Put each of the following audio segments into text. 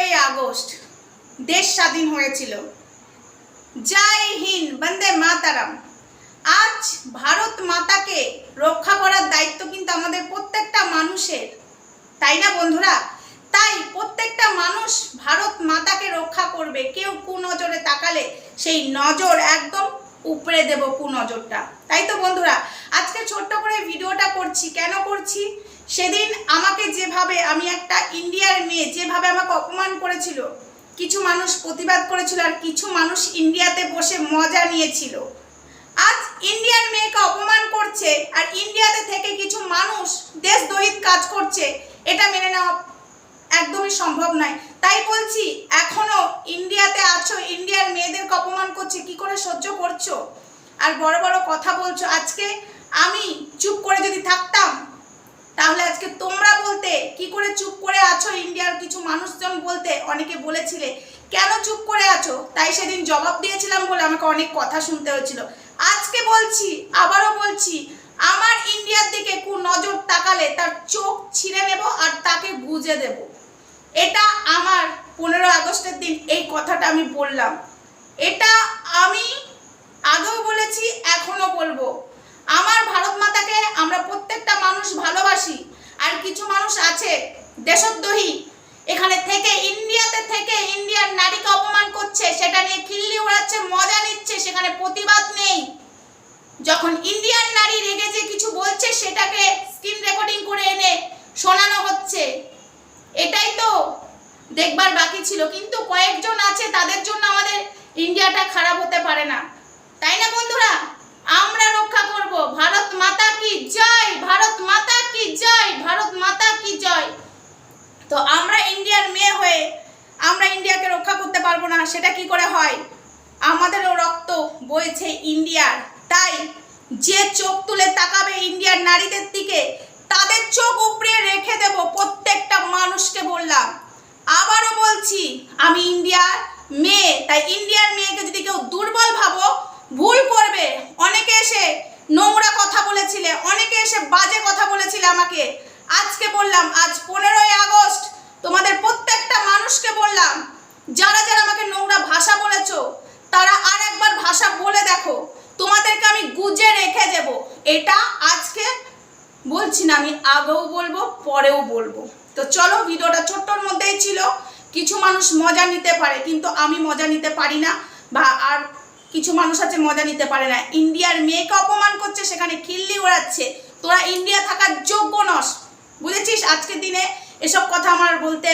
পনেরোই আগস্ট দেশ স্বাধীন হয়েছিল। জয় হিন্দ, বন্দে মাতারাম। আজ ভারত মাতাকে রক্ষা করার দায়িত্ব কিন্তু আমাদের প্রত্যেকটা মানুষের। তাই না বন্ধুরা? তাই প্রত্যেকটা মানুষ ভারত মাতাকে রক্ষা করবে। কেউ কুনজরে তাকালে সেই নজর একদম উপড়ে দেব কুনজরটা। তাই তো বন্ধুরা? আজকে ছোট্ট করে ভিডিওটা করছি। কেন করছি? সেদিন আমাকে যেভাবে, আমি একটা ইন্ডিয়ার মেয়ে, যেভাবে আমাকে অপমান করেছিল, কিছু মানুষ প্রতিবাদ করেছিল আর কিছু মানুষ ইন্ডিয়াতে বসে মজা নিয়েছিল। আজ ইন্ডিয়ার মেয়েকে অপমান করছে আর ইন্ডিয়াতে থেকে কিছু মানুষ দেশ দেশদ্রোহিত কাজ করছে, এটা মেনে নেওয়া একদমই সম্ভব নয়। তাই বলছি, এখনও ইন্ডিয়াতে আছো, ইন্ডিয়ার মেয়েদেরকে অপমান করছে, কি করে সহ্য করছ? আর বড় বড় কথা বলছো, আজকে আমি চুপ করে যদি থাকতাম তাহলে আজকে তোমরা বলতে, কি করে চুপ করে আছো ইন্ডিয়ার কিছু মানুষজন বলতে? অনেকে বলেছিলে, কেন চুপ করে আছো? তাই সেদিন জবাব দিয়েছিলাম বলে আমাকে অনেক কথা শুনতে হয়েছিল। আজকে বলছি, আবারও বলছি, আমার ইন্ডিয়ার দিকে কু নজর তাকালে তার চোখ ছিঁড়ে নেব আর তাকে বুঝে দেব। এটা আমার পনেরো আগস্টের দিন এই কথাটা আমি বললাম। এটা আমি আগেও বলেছি এখনও বলব আমার ভারত মাতাকে আমরা প্রত্যেকটা মানুষ ভালোবাসি, আর কিছু মানুষ আছে দেশদ্রোহী। এখানে থেকে ইন্ডিয়াতে থেকে ইন্ডিয়ার নারীকে অপমান করছে, সেটা নিয়ে খিল্লি উড়াচ্ছে, মজা নিচ্ছে, সেখানে প্রতিবাদ নেই। যখন ইন্ডিয়ান নারী রেগে যে কিছু বলছে, সেটাকে স্ক্রিন রেকর্ডিং করে এনে শোনানো হচ্ছে। এটাই তো দেখবার বাকি ছিল, কিন্তু কয়েকজন আছে, তাদের জন্য আমাদের ইন্ডিয়াটা খারাপ হতে পারে না। তাই না বন্ধুরা? আমরা রক্ষা করব। ভারত মাতা কি জয় ভারত মাতা কি জয় ভারত মাতা কি জয় তো আমরা ইন্ডিয়ার মেয়ে হয়ে আমরা ইন্ডিয়াকে রক্ষা করতে পারব না, সেটা কি করে হয়? আমাদেরও রক্ত বইছে ইন্ডিয়ার। তাই যে চোখ তুলে তাকাবে ইন্ডিয়ার নারীদের দিকে, তাদের চোখ উপড়ে রেখে দেব প্রত্যেকটা মানুষকে বললাম। আবারও বলছি, আমি ইন্ডিয়ার মেয়ে, তাই ইন্ডিয়ার মেয়েকে যদি কেউ দুর্বল ভাবো, ভুল করবে। অনেকে এসে নোংরা কথা বলেছিলে, অনেকে এসে বাজে কথা বলেছিলে আমাকে। আজকে বললাম, আজ পনেরোই আগস্ট, তোমাদের প্রত্যেকটা মানুষকে বললাম, যারা যারা আমাকে নোংরা ভাষা বলেছ, তারা আর একবার ভাষা বলে দেখো। তোমাদেরকে আমি গুজে রেখে দেব। এটা আজকে বলছি না, আমি আগেও বলব, পরেও বলব। তো চলো, ভিডিওটা ছোট্টর মধ্যেই ছিল। কিছু মানুষ মজা নিতে পারে, কিন্তু আমি মজা নিতে পারি না, বা আর কিছু মানুষ আছে মজা নিতে পারে না। ইন্ডিয়ার মেয়েকে অপমান করছে, সেখানে খিল্লি ওড়াচ্ছে। তোরা ইন্ডিয়া থাকার যোগ্য নস। বুঝেছিস? আজকের দিনে এসব কথা আমার বলতে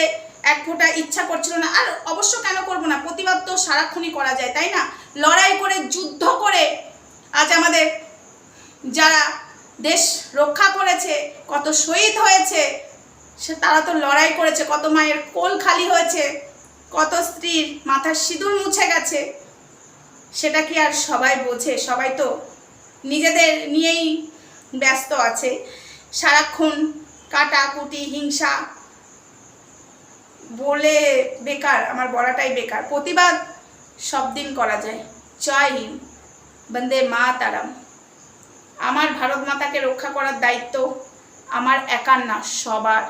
এক ফোঁটা ইচ্ছা করছিল না। আর অবশ্য কেন করব না? প্রতিবাদ তো সারাক্ষণই করা যায়, তাই না? লড়াই করে, যুদ্ধ করে আজ আমাদের যারা দেশ রক্ষা করেছে, কত শহীদ হয়েছে, সে তারা তো লড়াই করেছে, কত মায়ের কোল খালি হয়েছে, কত স্ত্রীর মাথার সিঁদুর মুছে গেছে, সেটা কি আর সবাই বোঝে? সবাই তো নিজেদের নিয়েই ব্যস্ত আছে। সারাক্ষণ কাটাকুটি, হিংসা। বলে বেকার, আমার বলাটাই বেকার। প্রতিবাদ সব দিন করা যায়। জয় হিন্দ। বন্দে মা তারাম আমার ভারত মাতাকে রক্ষা করার দায়িত্ব আমার একার না, সবার।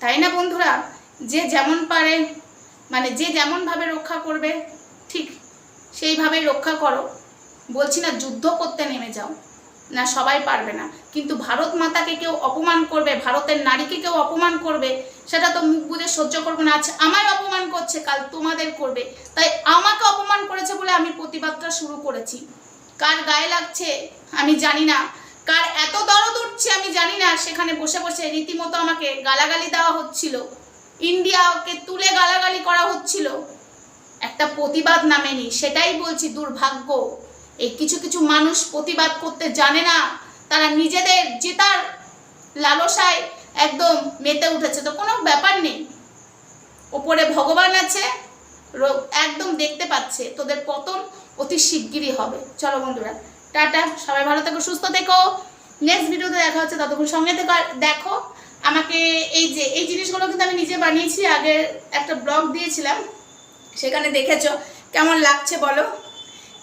তাই না বন্ধুরা? যে যেমন পারে মানে যে যেমনভাবে রক্ষা করবে, ঠিক সেইভাবে রক্ষা করো। বলছি না যুদ্ধ করতে নেমে যাও। না, সবাই পারবে না। কিন্তু ভারত মাতাকে কেউ অপমান করবে, ভারতের নারীকে কেউ অপমান করবে, সেটা তো মুখ বুঝে সহ্য করবে না। আচ্ছা আমায় অপমান করছে, কাল তোমাদের করবে। তাই আমাকে অপমান করেছে বলে আমি প্রতিবাদটা শুরু করেছি। কার গায়ে লাগছে, আমি জানি না। কার এত দরদ উঠছে, আমি জানি না। সেখানে বসে বসে রীতিমতো আমাকে গালাগালি দেওয়া হচ্ছিল। ইন্ডিয়াকে তুলে গালাগালি করা হচ্ছিল। একটা প্রতিবাদ নামেনি, সেটাই বলছি দুর্ভাগ্য। এই কিছু কিছু মানুষ প্রতিবাদ করতে জানে না। তারা নিজেদের জেতার লালসায় একদম মেতে উঠেছে। তো কোনো ব্যাপার নেই। ওপরে ভগবান আছে একদম দেখতে পাচ্ছে। তোদের পতন অতি শিগগিরই হবে। চলো বন্ধুরা, টাটা। সবাই ভালো থেকো, সুস্থ থেকো। নেক্সট ভিডিওতে দেখা হচ্ছে, ততক্ষণ সঙ্গে দেখো, আমাকে এই যে, এই জিনিসগুলো কিন্তু আমি নিজে বানিয়েছি। আগে একটা ব্লগ দিয়েছিলাম, সেখানে দেখেছ। কেমন লাগছে বলো?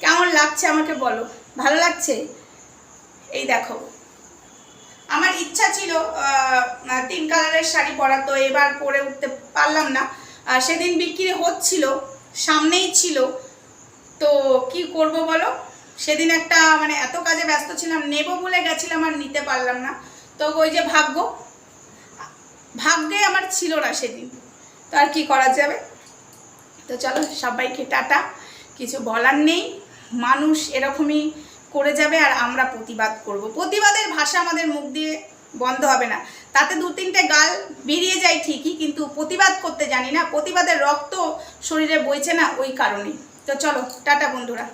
কেমন লাগছে আমাকে বলো? ভালো লাগছে? এই দেখো। আমার ইচ্ছা ছিল তিন কালারের শাড়ি পরা তো এবার পরে উঠতে পারলাম না। সেদিন বিক্রি হচ্ছিল, সামনেই ছিল। তো কি করব বলো? সেদিন একটা মানে এত কাজে ব্যস্ত ছিলাম, নেব বলে গেছিলাম আর নিতে পারলাম না। তো ওই যে ভাগ্য, ভাগ্যে আমার ছিল না সেদিন। তো আর কি করা যাবে? তো চলো, সবাইকে টাটা। কিছু বলার নেই। মানুষ এরকমই করে যাবে আর আমরা প্রতিবাদ করব। প্রতিবাদের ভাষা আমাদের মুখ দিয়ে বন্ধ হবে না। তাতে দু তিনটে গাল বেরিয়ে যায় ঠিকই, কিন্তু প্রতিবাদ করতে জানি না। প্রতিবাদের রক্ত শরীরে বইছে না ওই কারণে তো চলো, টাটা বন্ধুরা।